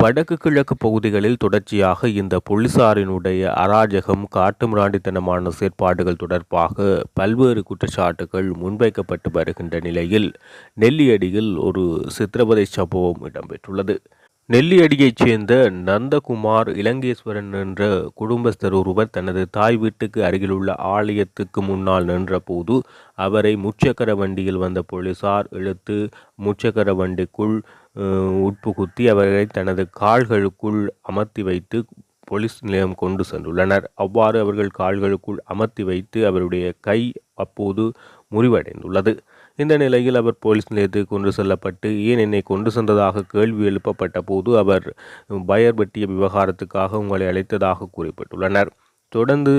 வடக்கு கிழக்கு பகுதிகளில் தொடர்ச்சியாக இந்த போலீசாரினுடைய அராஜகம் காட்டுமிராண்டித்தனமான செயற்பாடுகள் தொடர்பாக பல்வேறு குற்றச்சாட்டுகள் முன்வைக்கப்பட்டு வருகின்ற நிலையில் நெல்லியடியில் ஒரு சித்திரவதை சம்பவம் இடம்பெற்றுள்ளது. நெல்லியடியைச் சேர்ந்த நந்தகுமார் இலங்கேஸ்வரன் என்ற குடும்பஸ்தர் ஒருவர் தனது தாய் வீட்டுக்கு அருகிலுள்ள ஆலயத்துக்கு முன்னால் நின்றபோது அவரை முச்சக்கர வண்டியில் வந்த போலீசார் இழுத்து முச்சக்கர வண்டிக்குள் உட்புகுத்தி அவரை தனது கால்களுக்குள் அமர்த்தி வைத்து போலீஸ் நிலையம் கொண்டு சென்றுள்ளனர். அவ்வாறு அவர்கள் கால்களுக்குள் அமர்த்தி வைத்து அவருடைய கை அப்போது முறிவடைந்துள்ளது. இந்த நிலையில் அவர் போலீஸ் நிலையத்துக்கு கொண்டு செல்லப்பட்டு ஏன் என்னை கொண்டு சென்றதாக கேள்வி எழுப்பப்பட்ட போது அவர் பயர் வெட்டிய விவகாரத்துக்காக உங்களை அழைத்ததாக குறிப்பிட்டுள்ளனர். தொடர்ந்து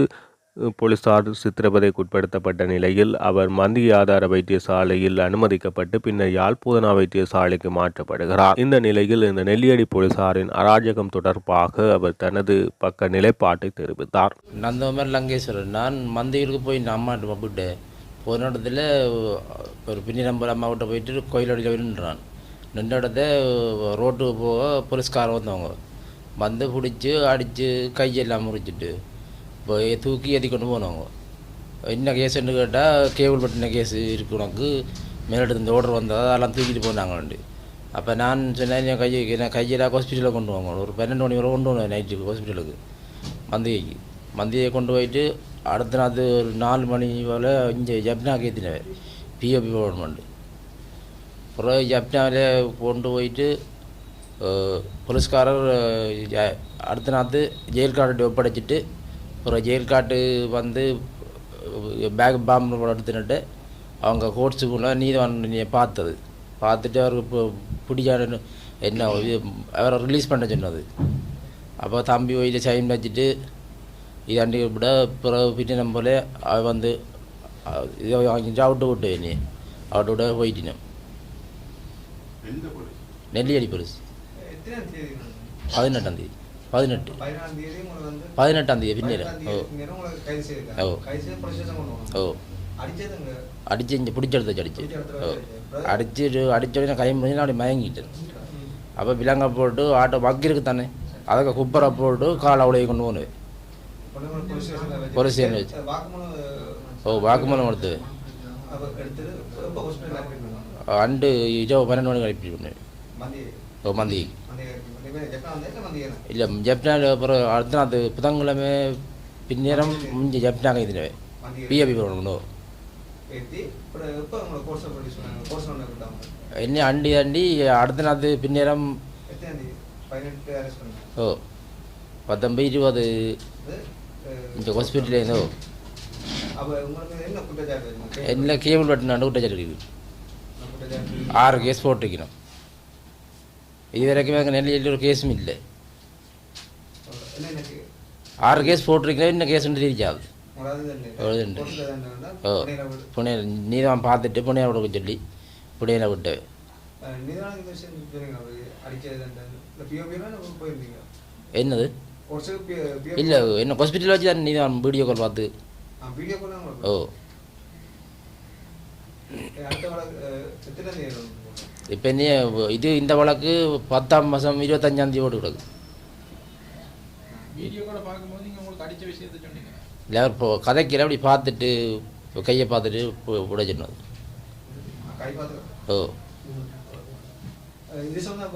போலீசார் சித்திரவதைக்கு உட்படுத்தப்பட்ட நிலையில் அவர் மந்திய ஆதார வைத்தியசாலையில் அனுமதிக்கப்பட்டு பின்னர் யாழ்ப்பூதனா வைத்தியசாலைக்கு மாற்றப்படுகிறார். இந்த நிலையில் இந்த நெல்லியடி போலீசாரின் அராஜகம் தொடர்பாக அவர் தனது பக்க நிலைப்பாட்டை தெரிவித்தார். நந்தகுமார் லங்கேஸ்வரர் நான் மந்தியிற்கு போய் நான் விட்டேன் போன இடத்துல ஒரு பின்னி நம்பர் அம்மாவிட்ட போயிட்டு கோயிலடியில் நின்றான் நின்ற இடத்த ரோட்டுக்கு போக போலீஸ்காரன் வந்தவங்க. வந்து பிடிச்சி அடித்து கையெல்லாம் முறிச்சிட்டு இப்போ தூக்கி ஏற்றி கொண்டு போனவங்க. என்ன கேஸுன்னு கேட்டால் கேபிள் பட்டின கேஸ் இருக்கு உனக்கு. மேலிடத்து இந்த ஓர்டர் வந்தால் அதெல்லாம் தூக்கிட்டு போனாங்கண்டு அப்போ நான் சொன்னேன் என் கையை நான் கையெல்லாம் ஹாஸ்பிட்டலில் கொண்டு வாங்க. ஒரு பன்னெண்டு மணி வரை கொண்டு போனேன் நைட்டுக்கு ஹாஸ்பிட்டலுக்கு மந்திகைக்கு. மந்தியை கொண்டு போயிட்டு அடுத்த நாள் ஒரு நாலு மணி போல் இங்கே ஜப்னாக்கு ஏற்றினவர் பிஓபி கவர்மெண்ட் அப்புறம் ஜப்னாவில் கொண்டு போயிட்டு போலீஸ்காரர் ஜ- அடுத்த நாள் ஜெயில் கார்டு ஒப்படைச்சிட்டு அப்புறம் ஜெயில் கார்டு வந்து பேக் பாம்பு எடுத்துட்டு அவங்க கோட்ஸுக்குள்ளே நீதிவான் நீ பார்த்தது பார்த்துட்டு அவருக்கு இப்போ பிடிக்காது என்ன அவரை ரிலீஸ் பண்ண சொன்னது அப்போ தம்பி போயிட்டு சைன் வச்சுட்டு இதாண்டி விட பிறகு பின்ன போல அவ வந்து அஹ், இதை வாங்கிட்டு அவுட்டு விட்டு நீ அவுட்டு விட போயிட்டினேன் எந்த போலீஸ் நெல்லியடி போலீஸ் எத்தனாம் தேதி பதினெட்டாம் தேதி பதினெட்டு பதினாறாம் தேதி உங்களுக்கு வந்து பதினெட்டாம் தேதி பின்னேரம் பதினெட்டாம் ஓ தேதி பின்னேரம் உங்களுக்கு கைது செய்திருக்காங்க. ஓ. கைது செய்து police station கொண்டு போகணும். ஓ அடிச்சதுங்க. அடிச்சு இங்கே பிடிச்ச எடுத்து அடிச்சு பிடிச்ச இடத்துல ஓ வச்சு. அடிச்சு அடிச்ச உடனே கை முடிஞ்சு நான் அப்படி மயங்கிட்டேன் அப்போ விலங்க போட்டு ஆட்டோ வக்கி இருக்கு தானே அதுக்கு குப்பரை போட்டு கால் அவ்வளோ கொண்டு போனேன் கொண்டு போய் police stationல வச்சு. police station வச்சு. அது வாக்குமூலம், ஓ வாக்குமூலம் எடுத்து அப்ப எடுத்துட்டு இப்ப hospital ல admit பண்ணாங்க. அண்டு இரவு பன்னெண்டு மணிக்கு அனுப்பி பண்ணேன் மந்தி ஓ மந்தி மந்தி மந்தி பேர் இந்த அப்ப உங்களுக்கு என்ன கேபிள் பட்டினாண்டு குற்றச்சாட்டு இருக்குது? ஆறு கேஸ் போட்டிருக்கணும். இது வரைக்கும் எங்கள் நெல்லையில் ஒரு கேஸும் இல்லை. ஆறு கேஸ் போட்டிருக்கணும் இன்னும் கேஸ் தண்டனை ஓ. புனேல நீ தான் பார்த்துட்டு புனேல விட சொல்லி. புனேல விட்டு. என்னது? POP இல்லை என்ன ஹாஸ்பிட்டலில் வச்சு தான் நீ தான் வீடியோ கால் பார்த்து. வீடியோ. ஓ? இப்போ என்ன இது இந்த வழக்கு பத்தாம் மாதம் இருபத்தஞ்சாம் தேதி ஓட்டு கிடக்கு இல்லை இப்போ கதைக்கிற அப்படி பார்த்துட்டு கையை பார்த்துட்டு விட சொன்னது. ஓ. இது சொன்ன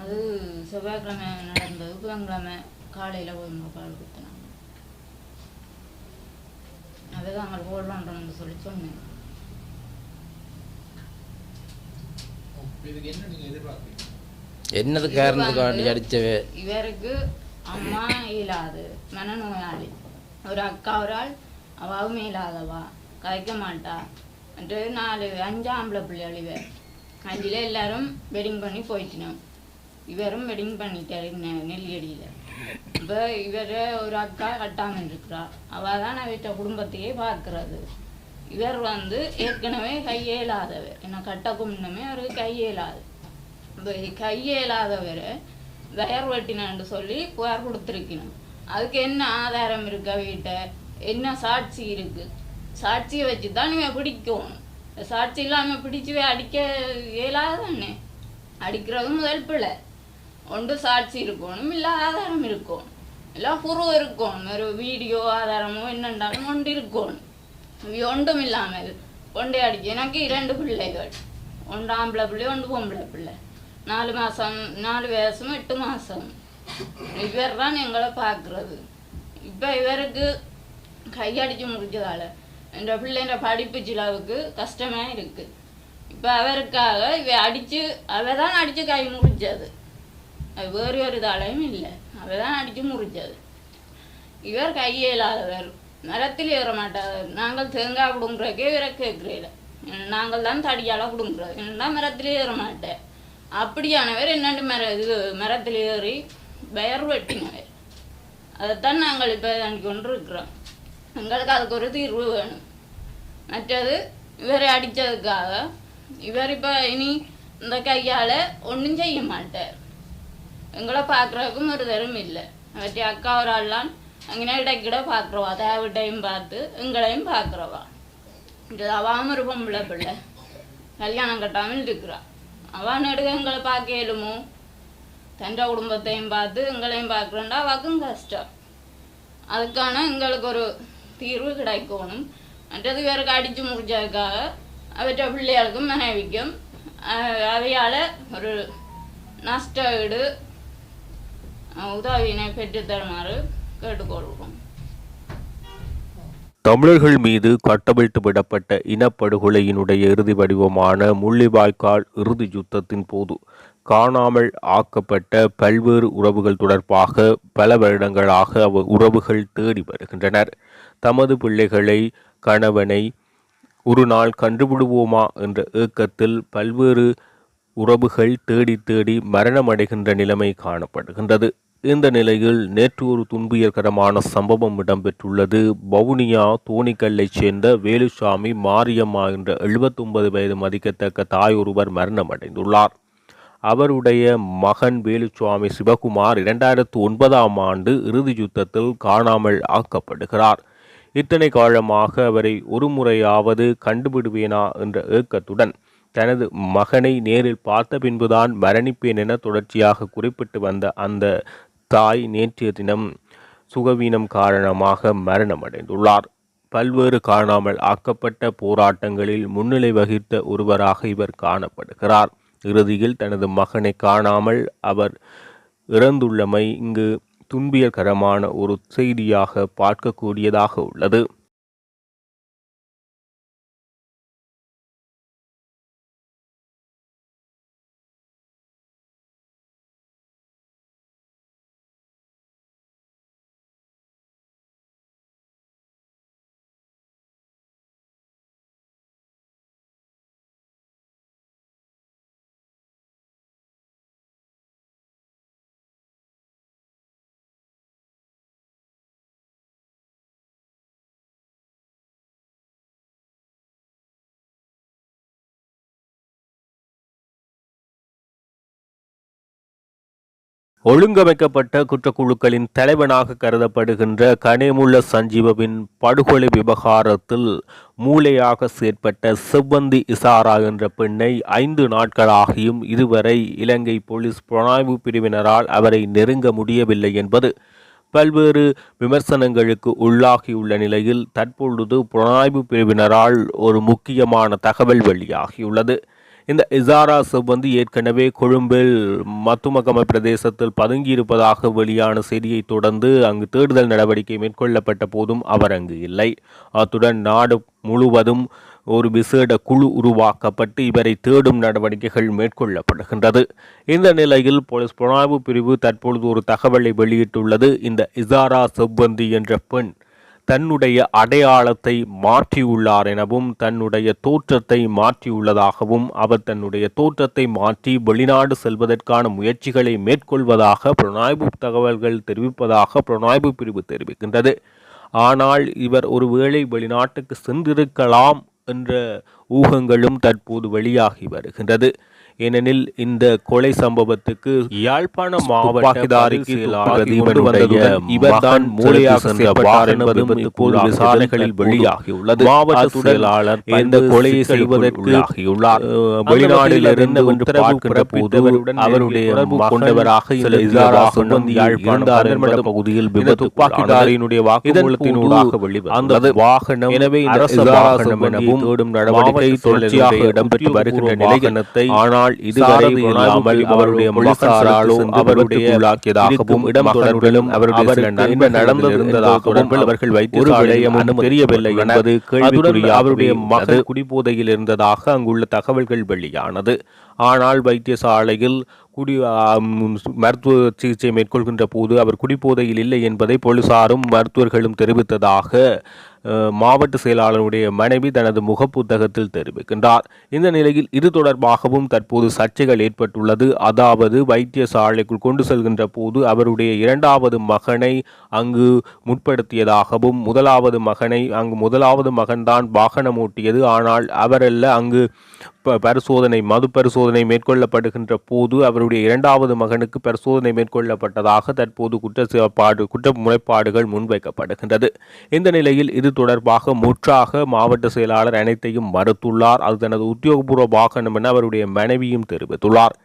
அது செவ்வாய்க்கிழமை நடந்தது. புதன்கிழமை காலையில் போய் பால் கொடுத்தாங்க அதுதான் அங்கே போடுறோன்றோம்னு சொல்லி சொன்னேன். என்னது காரணத்துக்காண்டி அடித்தவே இவருக்கு அம்மா இயலாது மனநோயாளி. ஒரு அக்கா ஒரு ஆள். அவாவும் இயலாதவா கதைக்க மாட்டா. மற்ற நாலு அஞ்சு ஆம்பளை பிள்ளைகள் இவர் அஞ்சில் எல்லாரும் வெட்டிங் பண்ணி போயிட்டினோம். இவரும் வெட்டிங் பண்ணிட்டாரு நெல்லியடியில். இப்போ இவர் ஒரு அக்கா கட்டாமல் இருக்கிறா. அவள் தான் அவற்ற குடும்பத்தையே பார்க்கறது. இவர் வந்து ஏற்கனவே கையேலாதவர் என்ன கட்டக்கு முன்னமே அவருக்கு கையேலாது இப்போ கையேலாதவர் வயர் வெட்டினான்னு சொல்லி புகார் கொடுத்துருக்கணும். அதுக்கு என்ன ஆதாரம் இருக்கா வீட்டை? என்ன சாட்சி இருக்கு? சாட்சியை வச்சு தான் இவன் பிடிக்கும். சாட்சி இல்லாமல் பிடிச்சு அடிக்க இயலாதானே அடிக்கிறது முதல் பிள்ளை ஒன்று சாட்சி இருக்கணும் இல்லை ஆதாரம் இருக்கும். இல்லை புருவம் இருக்கும் ஒரு வீடியோ ஆதாரமோ என்னண்டாலும் ஒன்று இருக்கணும். ஒன்றும் இல்லாமல் ஒன்றே அடிக்க எனக்கு இரண்டு பிள்ளைகள். ஒன்று ஆம்பளை பிள்ளை ஒன்று பொம்பளை பிள்ளை. நாலு மாதம் நாலு வயசும் எட்டு மாதம் இவர் தான் எங்களை பார்க்குறது. இப்போ இவருக்கு கையடிச்சு முடிஞ்சதால என்ற பிள்ளைன்ற படிப்பு சிலவுக்கு கஷ்டமாக இருக்குது இப்போ அவருக்காக இவ அடித்து அவ தான் அடித்து கை முடிச்சது அது வேறு ஒரு இதாலையும் இல்லை. அவ தான் அடித்து முடிச்சது இவர் கையே இல்லாதவர் மரத்தில் ஏற மாட்டார். நாங்கள் தேங்காய் பிடுங்குறக்கே இவரை கேட்குறீல நாங்கள் தான் தடியால் பிடுங்குறது என்னடா மரத்தில் ஏற மாட்டேன் அப்படியானவர் என்னண்டு மர இது மரத்தில் ஏறி பெயர் வெட்டினவர். அதைத்தான் நாங்கள் இப்போ கொண்டு இருக்கிறோம் எங்களுக்கு அதுக்கு ஒரு தீர்வு வேணும் மற்றது இவரை அடித்ததுக்காக இவர் இப்போ இனி இந்த கையால் ஒன்றும் செய்ய மாட்டார் எங்களை பார்க்குறதுக்கும் ஒரு தரும் இல்லை அவற்றை அக்கா ஒரு ஆள்லாம் அங்கே இடைக்கிட பார்க்குறவா தேவட்டையும் பார்த்து எங்களையும் பார்க்குறவா இது அவாம ஒரு பொம்பளை பிள்ளை கல்யாணம் கட்டாமல் இருக்கிறா அவன் நடுக எங்களை பார்க்க இயலுமோ தண்ட குடும்பத்தையும் பார்த்து எங்களையும் பார்க்குறோண்டா அவாக்கும் கஷ்டம் அதுக்கான எங்களுக்கு ஒரு தீர்வு கிடைக்கணும் மற்றது பேருக்கு அடித்து முடிச்சதுக்காக அவற்ற பிள்ளைகளுக்கும் மனைவிக்கும் அவையால் ஒரு நஷ்ட வீடு உதவியினை பெற்றுத்தருமாறு கேட்டுக்கொள்வோம் தமிழர்கள் மீது கட்டவிழ்த்து விடப்பட்ட இனப்படுகொலையினுடைய இறுதி வடிவமான முள்ளிவாய்க்கால் இறுதி யுத்தத்தின் போது காணாமல் ஆக்கப்பட்ட பல்வேறு உறவுகள் தொடர்பாக பல வருடங்களாக அவ உறவுகள் தேடி வருகின்றனர் தமது பிள்ளைகளை கணவனை ஒரு நாள் கண்டுபிடுவோமா என்ற ஏக்கத்தில் பல்வேறு உறவுகள் தேடி தேடி மரணமடைகின்ற நிலைமை காணப்படுகின்றது. இந்த நிலையில் நேற்று ஒரு துன்புயர்கரமான சம்பவம் இடம்பெற்றுள்ளது. வவுனியா தோணிக்கல்லைச் சேர்ந்த வேலுசாமி மாரியம்மா என்ற 79 வயது மதிக்கத்தக்க தாய் ஒருவர் மரணமடைந்துள்ளார். அவருடைய மகன் வேலுசுவாமி சிவகுமார் இரண்டாயிரத்து ஒன்பதாம் ஆண்டு இறுதி யுத்தத்தில் காணாமல் ஆக்கப்படுகிறார். இத்தனை காலமாக அவரை ஒரு முறையாவது கண்டுபிடுவேனா என்ற ஏக்கத்துடன் தனது மகனை நேரில் பார்த்த பின்புதான் மரணிப்பேன் என தொடர்ச்சியாக குறிப்பிட்டு வந்த அந்த தாய் நேற்றைய தினம் சுகவீனம் காரணமாக மரணமடைந்துள்ளார். பல்வேறு காணாமல் ஆக்கப்பட்ட போராட்டங்களில் முன்னிலை வகித்த ஒருவராக இவர் காணப்படுகிறார். இறுதியில் தனது மகனை காணாமல் அவர் இறந்துள்ளமை இங்கு துன்பியகரமான ஒரு செய்தியாக பார்க்கக்கூடியதாக உள்ளது. ஒழுங்கமைக்கப்பட்ட குற்றக்குழுக்களின் தலைவனாக கருதப்படுகின்ற கனேமுள்ள சஞ்சீவவின் படுகொலை விவகாரத்தில் மூளையாக செயற்பட்ட செவ்வந்தி இசாரா என்ற பெண்ணை ஐந்து நாட்களாகியும் இதுவரை இலங்கை போலீஸ் புலனாய்வு பிரிவினரால் அவரை நெருங்க முடியவில்லை என்பது பல்வேறு விமர்சனங்களுக்கு உள்ளாகியுள்ள நிலையில் தற்பொழுது புலனாய்வு பிரிவினரால் ஒரு முக்கியமான தகவல் வெளியாகியுள்ளது. இந்த இசாரா செவ்வந்தி ஏற்கனவே கொழும்பில் மத்துமகம பிரதேசத்தில் பதுங்கியிருப்பதாக வெளியான செய்தியை தொடர்ந்து அங்கு தேடுதல் நடவடிக்கை மேற்கொள்ளப்பட்ட போதும் அவர் அங்கு இல்லை. அத்துடன் நாடு முழுவதும் ஒரு விசேட குழு உருவாக்கப்பட்டு இவரை தேடும் நடவடிக்கைகள் மேற்கொள்ளப்படுகின்றது. இந்த நிலையில் போலீஸ் புலனாய்வு பிரிவு தற்பொழுது ஒரு தகவலை வெளியிட்டுள்ளது. இந்த இசாரா செவ்வந்தி என்ற பெண் தன்னுடைய அடையாளத்தை மாற்றியுள்ளார் எனவும் தன்னுடைய தோற்றத்தை மாற்றியுள்ளதாகவும் அவர் தன்னுடைய தோற்றத்தை மாற்றி வெளிநாடு செல்வதற்கான முயற்சிகளை மேற்கொள்வதாக புலனாய்வு தகவல்கள் தெரிவிப்பதாக புலனாய்வு பிரிவு தெரிவிக்கின்றது. ஆனால் இவர் ஒருவேளை வெளிநாட்டுக்கு சென்றிருக்கலாம் என்ற ஊகங்களும் தற்போது வெளியாகி வருகின்றது. ஏனெனில் இந்த கொலை சம்பவத்துக்கு யாழ்ப்பாண மாவட்டதாரிக்கு இவர்தான் மூளையாக செயல்பட்டார் என்பதும் இப்போது விசாரணைகளில் வெளியாகியுள்ளது. மாவட்ட செயலாளர் இந்த கொலையை செய்வதற்கு வெளிநாட்டில் இருந்து உத்தரவு பிறப்பித்த அவருடைய கொண்டவராக யாழ்ப்பாணம் பகுதியில் துப்பாக்கிதாரியினுடைய வாக்குமூலத்தினூடாக வெளிவந்தது வாகனம் எனவே அரசு வாகனம் எனவும் தேடும் நடவடிக்கை தொடர்ச்சியாக இடம்பெற்று வருகின்ற நிலையனத்தை ஆனால் இதுவரை இல்லாமல் அவருடைய மொழிசாராலோ அவருடைய உள்ளாக்கியதாகவும் இடம் தொடர்பிலும் அவருடைய நன்மை நடந்திருந்ததாகவும் அவர்கள் வைத்தியசாலையும் தெரியவில்லை என்பது கேள்விக்குரிய அவருடைய மகள் குடிபோதையில் இருந்ததாக அங்குள்ள தகவல்கள் வெளியானது. ஆனால் வைத்தியசாலையில் குடி மருத்துவ சிகிச்சை மேற்கொள்கின்ற போது அவர் குடிபோதையில் இல்லை என்பதை போலீசாரும் மருத்துவர்களும் தெரிவித்ததாக மாவட்ட செயலாளருடைய மனைவி தனது முகப்புத்தகத்தில் தெரிவிக்கின்றார். இந்த நிலையில் இது தொடர்பாகவும் தற்போது சர்ச்சைகள் ஏற்பட்டுள்ளது. அதாவது வைத்தியசாலைக்குள் கொண்டு செல்கின்ற போது அவருடைய இரண்டாவது மகனை அங்கு முற்படுத்தியதாகவும் முதலாவது மகனை அங்கு முதலாவது மகன்தான் வாகனம் ஓட்டியது ஆனால் அவரல்ல அங்கு ப- பரிசோதனை மது பரிசோதனை மேற்கொள்ளப்படுகின்ற போது அவருடைய இரண்டாவது மகனுக்கு பரிசோதனை மேற்கொள்ளப்பட்டதாக தற்போது குற்ற குற்ற முறைப்பாடுகள் முன்வைக்கப்படுகின்றது. இந்த நிலையில் இது தொடர்பாக முற்றாக மாவட்ட செயலாளர் அனைத்தையும் மறுத்துள்ளார். அது தனது உத்தியோகபூர்வ வாகனம் என அவருடைய மனைவியும் தெரிவித்துள்ளார்.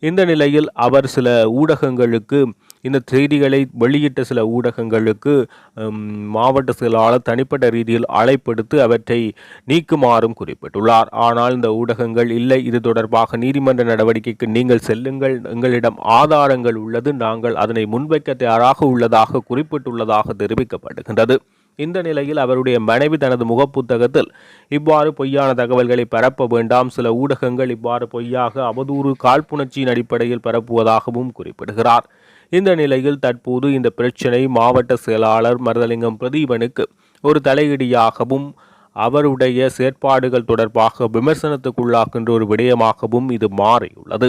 இந்த நிலையில் அவர் சில ஊடகங்களுக்கு இந்த செய்திகளை வெளியிட்ட சில ஊடகங்களுக்கு மாவட்ட செயலாளர் தனிப்பட்ட ரீதியில் அழைப்படுத்து அவற்றை நீக்குமாறும் குறிப்பிட்டுள்ளார். ஆனால் இந்த ஊடகங்கள் இல்லை. இது தொடர்பாக நீதிமன்ற நடவடிக்கைக்கு நீங்கள் செல்லுங்கள். எங்களிடம் ஆதாரங்கள் உள்ளது. நாங்கள் அதனை முன்வைக்க தயாராக உள்ளதாக குறிப்பிட்டுள்ளதாக தெரிவிக்கப்படுகின்றது. இந்த நிலையில் அவருடைய மனைவி தனது முகப்புத்தகத்தில் இவ்வாறு பொய்யான தகவல்களை பரப்ப வேண்டாம். சில ஊடகங்கள் இவ்வாறு பொய்யாக அவதூறு காழ்ப்புணர்ச்சியின் அடிப்படையில் பரப்புவதாகவும் குறிப்பிடுகிறார். இந்த நிலையில் தற்போது இந்த பிரச்சினை மாவட்ட செயலாளர் மருதலிங்கம் பிரதீபனுக்கு ஒரு தலையீடியாகவும் அவருடைய செயற்பாடுகள் தொடர்பாக விமர்சனத்துக்குள்ளாகின்ற ஒரு விடயமாகவும் இது மாறியுள்ளது.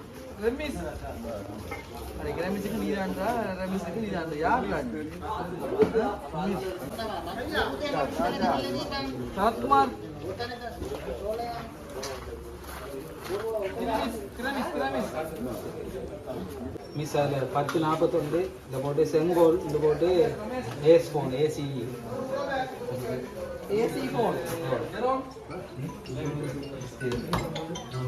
ரமேஷ் அட கிராமிஸுக்கு நீதான்றா ரமேஷுக்கு நீதான்றா யார் சரத்குமார் மிஸ் அதில் பத்து நாற்பத்தொண்டு இந்த போட்டு செங்கோல் இந்த போட்டு ஏஸ் ஃபோன் ஏசி ஏசி ஃபோன்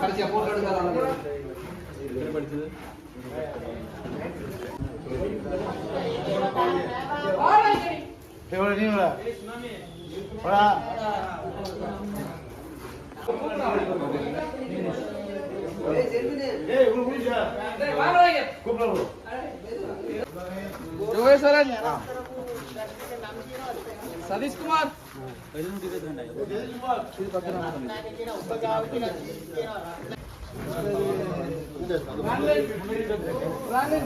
கடைசியா போட்டோ எடுக்காத படிச்சது கூப்பிடுறோம் సతీష్ కుమార్ రాంగ్